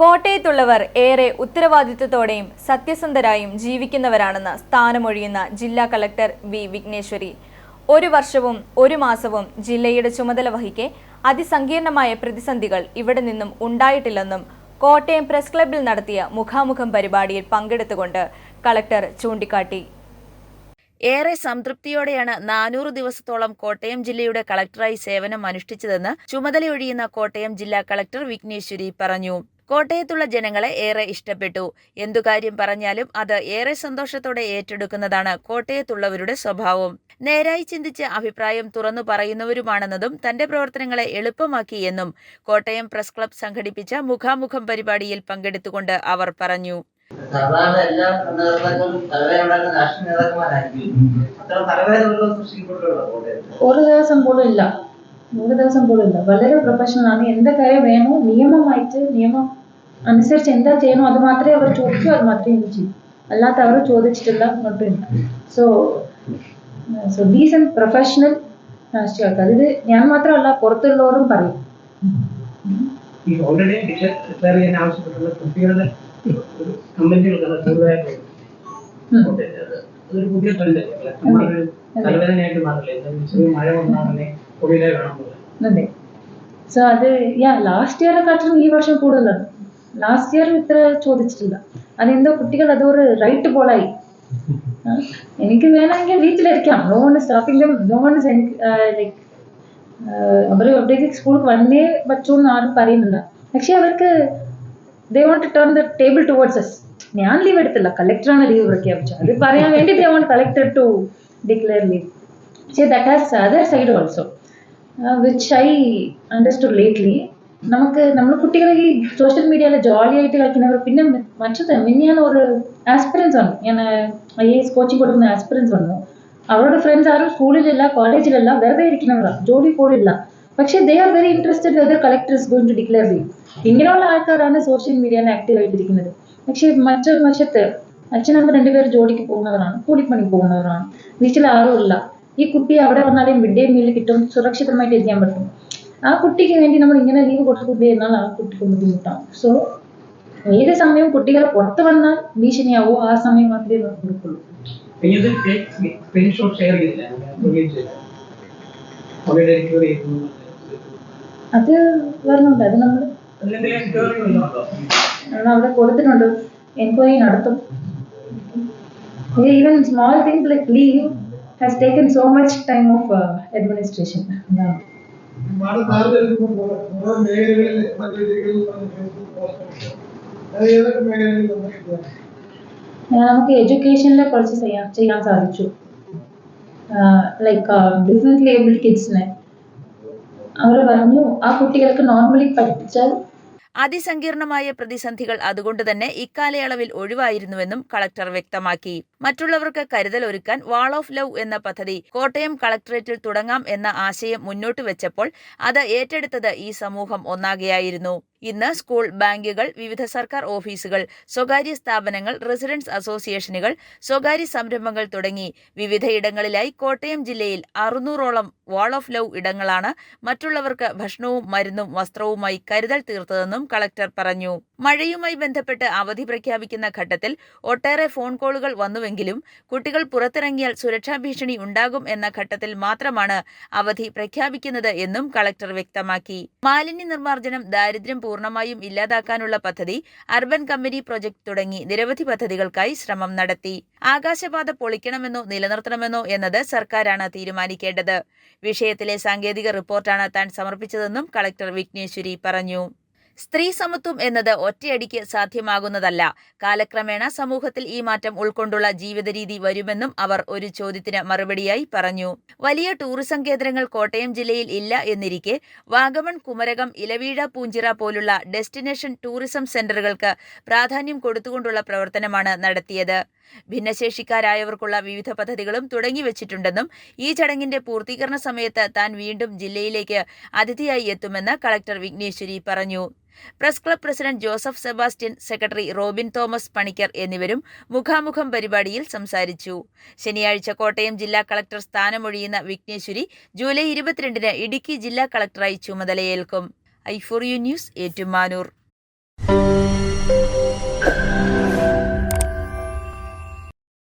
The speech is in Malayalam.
കോട്ടയത്തുള്ളവർ ഏറെ ഉത്തരവാദിത്വത്തോടെയും സത്യസന്ധരായും ജീവിക്കുന്നവരാണെന്ന് സ്ഥാനമൊഴിയുന്ന ജില്ലാ കളക്ടർ വി വിഘ്നേശ്വരി. ഒരു വർഷവും ഒരു മാസവും ജില്ലയുടെ ചുമതല വഹിക്കെ അതിസങ്കീർണമായ പ്രതിസന്ധികൾ ഇവിടെ നിന്നും ഉണ്ടായിട്ടില്ലെന്നും കോട്ടയം പ്രസ് ക്ലബിൽ നടത്തിയ മുഖാമുഖം പരിപാടിയിൽ പങ്കെടുത്തുകൊണ്ട് കളക്ടർ ചൂണ്ടിക്കാട്ടി. ഏറെ സംതൃപ്തിയോടെയാണ് നാനൂറ് ദിവസത്തോളം കോട്ടയം ജില്ലയുടെ കളക്ടറായി സേവനം അനുഷ്ഠിച്ചതെന്ന് ചുമതലയൊഴിയുന്ന കോട്ടയം ജില്ലാ കളക്ടർ വിഘ്നേശ്വരി പറഞ്ഞു. കോട്ടയത്തുള്ള ജനങ്ങളെ ഏറെ ഇഷ്ടപ്പെട്ടു. എന്തു കാര്യം പറഞ്ഞാലും അത് ഏറെ സന്തോഷത്തോടെ ഏറ്റെടുക്കുന്നതാണ് കോട്ടയത്തുള്ളവരുടെ സ്വഭാവം. നേരായി ചിന്തിച്ച് അഭിപ്രായം തുറന്നു പറയുന്നവരുമാണെന്നതും തന്റെ പ്രവർത്തനങ്ങളെ എളുപ്പമാക്കി എന്നും കോട്ടയം പ്രസ് ക്ലബ് സംഘടിപ്പിച്ച മുഖാമുഖം പരിപാടിയിൽ പങ്കെടുത്തുകൊണ്ട് അവർ പറഞ്ഞു. സാധാരണ എല്ലാ നേതാക്കളും തലവേദന രാഷ്ട്രീയ നേതാക്കന്മാരായിരിക്കും അത്ര തലവേദന സൃഷ്ടിക്കപ്പെട്ടുള്ള ഒരു ദിവസം പോലും ഇല്ല. ഒരു ദിവസം പോലും ഇല്ല. വളരെ പ്രൊഫഷണൽ ആണ്. എന്തൊക്കെ കാര്യം വേണോ നിയമമായിട്ട് നിയമം അനുസരിച്ച് എന്താ ചെയ്യണോ അത് മാത്രമേ അവർ ചോദിക്കൂ അത് മാത്രമേ എനിക്ക് ചെയ്യൂ. അല്ലാത്ത അവർ ചോദിച്ചിട്ടില്ല ഒട്ടുമില്ല സോ സോ ഡീസന്റ് പ്രൊഫഷണൽ രാഷ്ട്രീയക്കാർ ഇത് ഞാൻ മാത്രമല്ല പുറത്തുള്ളവരും പറയും. ഈ ഓൾറെഡി ഡിക്ലെയർ ചെയ്യാൻ ആവശ്യപ്പെട്ടുള്ള കുട്ടികളുടെ കമന്റുകൾ കൂടുതലായിട്ട്. അതൊരു പുതിയ ട്രെൻഡ് തലവേദനയായിട്ട് മാറില്ല? മഴ സോ അത്. യാ ലാസ്റ്റ് ഇയറെക്കാട്ടിലും ഈ വർഷം കൂടുതലാണ്. ലാസ്റ്റ് ഇയർ ഇത്ര ചോദിച്ചിട്ടില്ല. അതെന്തോ കുട്ടികൾ അതൊരു റൈറ്റ് പോളായി എനിക്ക് വേണമെങ്കിൽ വീട്ടിലിരിക്കാം. നോ സ്റ്റാഫിലും സ്റ്റോപ്പിംഗ് ലൈക്ക് അവർ എവിടേക്ക് സ്കൂളിൽ വന്നേ പറ്റുമെന്ന് ആരും പറയുന്നില്ല. പക്ഷെ അവർക്ക് they want to turn the table towards us ഞാൻ ലീവ് എടുത്തില്ല. കളക്ടറാണ് ലീവ് പ്രഖ്യാപിച്ചത്. അത് പറയാൻ വേണ്ടി they want collector to declare leave പക്ഷേ that has other side also which I understood lately നമുക്ക് നമ്മൾ കുട്ടികളെ ഈ സോഷ്യൽ മീഡിയയിൽ ആയിട്ട് കളിക്കുന്നവർ പിന്നെ മറ്റത് ഞാൻ ഒരു ആസ്പിറൻസ് ആണ്. ഞാൻ ഐ എസ് കോച്ചിങ് കൊടുക്കുന്ന ആസ്പിറൻസ് വന്നു അവരുടെ ഫ്രണ്ട്സ് ആരും സ്കൂളിലല്ല കോളേജിലല്ല വെറുതെ ഇരിക്കുന്നവരാണ് ജോലി കൂടില്ല പക്ഷേ they are very interested whether collector is going to declare ചെയ്യും ഇങ്ങനെയുള്ള ആൾക്കാരാണ് സോഷ്യൽ മീഡിയയിൽ ആക്റ്റീവ് ആയിട്ടിരിക്കുന്നത് പക്ഷേ മറ്റൊരു വശത്ത് അച്ഛനമ്മ രണ്ടുപേരും ജോലിക്ക് പോകുന്നവരാണ് കൂലിപ്പണി പോകുന്നവരാണ്. വീട്ടിൽ ഇല്ല ഈ കുട്ടി അവിടെ വന്നാലും മിഡ് ഡേ മീൽ കിട്ടും സുരക്ഷിതമായിട്ട് ഇരിക്കാൻ പറ്റും. ആ കുട്ടിക്ക് വേണ്ടി നമ്മൾ ഇങ്ങനെ ലീവ് കൊടുത്തു എന്നാൽ ആ കുട്ടിക്ക് ബുദ്ധിമുട്ടാണ് സോ ഏത് സമയവും കുട്ടികൾ പുറത്ത് വന്നാൽ ഭീഷണിയാവോ ആ സമയം മാത്രമേ കൊടുക്കുള്ളൂ അത് വരുന്നുണ്ട്. അത് നമ്മൾ നമ്മൾ അവിടെ കൊടുത്തിട്ടുണ്ട്. എൻക്വയറി നടത്തും. Even small things like leave has taken so much time of administration നമുക്ക് എഡ്യൂക്കേഷനിലെ കുറച്ച് ചെയ്യാൻ ചെയ്യാൻ സാധിച്ചു. ലൈക്ക് ഡിഫറെന്റ് ലേബിൾ കിഡ്സിനെ അവർ പറഞ്ഞു ആ കുട്ടികൾക്ക് നോർമലി പഠിപ്പിച്ചാൽ അതിസങ്കീർണമായ പ്രതിസന്ധികൾ അതുകൊണ്ടുതന്നെ ഇക്കാലയളവിൽ ഒഴിവായിരുന്നുവെന്നും കളക്ടർ വ്യക്തമാക്കി. മറ്റുള്ളവർക്ക് കരുതൽ ഒരുക്കാൻ വാൾ ഓഫ് ലവ് എന്ന പദ്ധതി കോട്ടയം കളക്ടറേറ്റിൽ തുടങ്ങാം എന്ന ആശയം മുന്നോട്ട് വെച്ചപ്പോൾ അത് ഏറ്റെടുത്തത് ഈ സമൂഹം ഒന്നാകെയായിരുന്നു. ഇന്ന് സ്കൂൾ ബാങ്കുകൾ വിവിധ സർക്കാർ ഓഫീസുകൾ സ്വകാര്യ സ്ഥാപനങ്ങൾ റെസിഡൻസ് അസോസിയേഷനുകൾ സ്വകാര്യ സംരംഭങ്ങൾ തുടങ്ങി വിവിധ ഇടങ്ങളിലായി കോട്ടയം ജില്ലയിൽ അറുന്നൂറോളം വാൾ ഓഫ് ലവ് ഇടങ്ങളാണ് മറ്റുള്ളവർക്ക് ഭക്ഷണവും മരുന്നും വസ്ത്രവുമായി കരുതൽ തീർത്തതെന്നും കളക്ടർ പറഞ്ഞു. മഴയുമായി ബന്ധപ്പെട്ട് അവധി പ്രഖ്യാപിക്കുന്ന ഘട്ടത്തിൽ ഒട്ടേറെ ഫോൺ കോളുകൾ വന്നുവെങ്കിലും കുട്ടികൾ പുറത്തിറങ്ങിയാൽ സുരക്ഷാ ഭീഷണി ഉണ്ടാകും എന്ന ഘട്ടത്തിൽ മാത്രമാണ് അവധി പ്രഖ്യാപിക്കുന്നത് എന്നും കളക്ടർ വ്യക്തമാക്കി. മാലിന്യ നിർമ്മാർജനം ദാരിദ്ര്യം പൂർണമായും ഇല്ലാതാക്കാനുള്ള പദ്ധതി അർബൻ കമ്പനി പ്രൊജക്ട് തുടങ്ങി നിരവധി പദ്ധതികൾക്കായി ശ്രമം നടത്തി. ആകാശപാത പൊളിക്കണമെന്നോ നിലനിർത്തണമെന്നോ എന്നത് സർക്കാരാണ് തീരുമാനിക്കേണ്ടത്. വിഷയത്തിലെ സാങ്കേതിക റിപ്പോർട്ടാണ് താൻ സമർപ്പിച്ചതെന്നും കളക്ടർ വിഘ്നേശ്വരി പറഞ്ഞു. സ്ത്രീ സമത്വം എന്നത് ഒറ്റയടിക്ക് സാധ്യമാകുന്നതല്ല. കാലക്രമേണ സമൂഹത്തിൽ ഈ മാറ്റം ഉൾക്കൊണ്ടുള്ള ജീവിതരീതി വരുമെന്നും അവർ ഒരു ചോദ്യത്തിന് മറുപടിയായി പറഞ്ഞു. വലിയ ടൂറിസം കേന്ദ്രങ്ങൾ കോട്ടയം ജില്ലയിൽ ഇല്ല എന്നിരിക്കെ വാഗമൺ കുമരകം ഇലവീഴ പൂഞ്ചിറ പോലുള്ള ഡെസ്റ്റിനേഷൻ ടൂറിസം സെന്ററുകൾക്ക് പ്രാധാന്യം കൊടുത്തുകൊണ്ടുള്ള പ്രവർത്തനമാണ് നടത്തിയത്. ഭിന്നശേഷിക്കാരായവർക്കുള്ള വിവിധ പദ്ധതികളും തുടങ്ങിവച്ചിട്ടുണ്ടെന്നും ഈ ചടങ്ങിന്റെ പൂർത്തീകരണ സമയത്ത് താൻ വീണ്ടും ജില്ലയിലേക്ക് അതിഥിയായി എത്തുമെന്ന് കളക്ടർ വിഘ്നേശ്വരി പറഞ്ഞു. Press club president Joseph Sebastian secretary Robin Thomas Panicker എന്നിവരും മുഖാമുഖം പരിപാടിയിൽ സംസാരിച്ചു. ശനിയാഴ്ച കോട്ടയം ജില്ലാ കളക്ടർ സ്ഥാനമൊഴിയുന്ന വിഘ്നേശ്വരി ജൂലൈ ഇരുപത്തിരണ്ടിന് ഇടുക്കി ജില്ലാ കളക്ടറായി ചുമതലയേൽക്കും. I for you news Ettumanoor.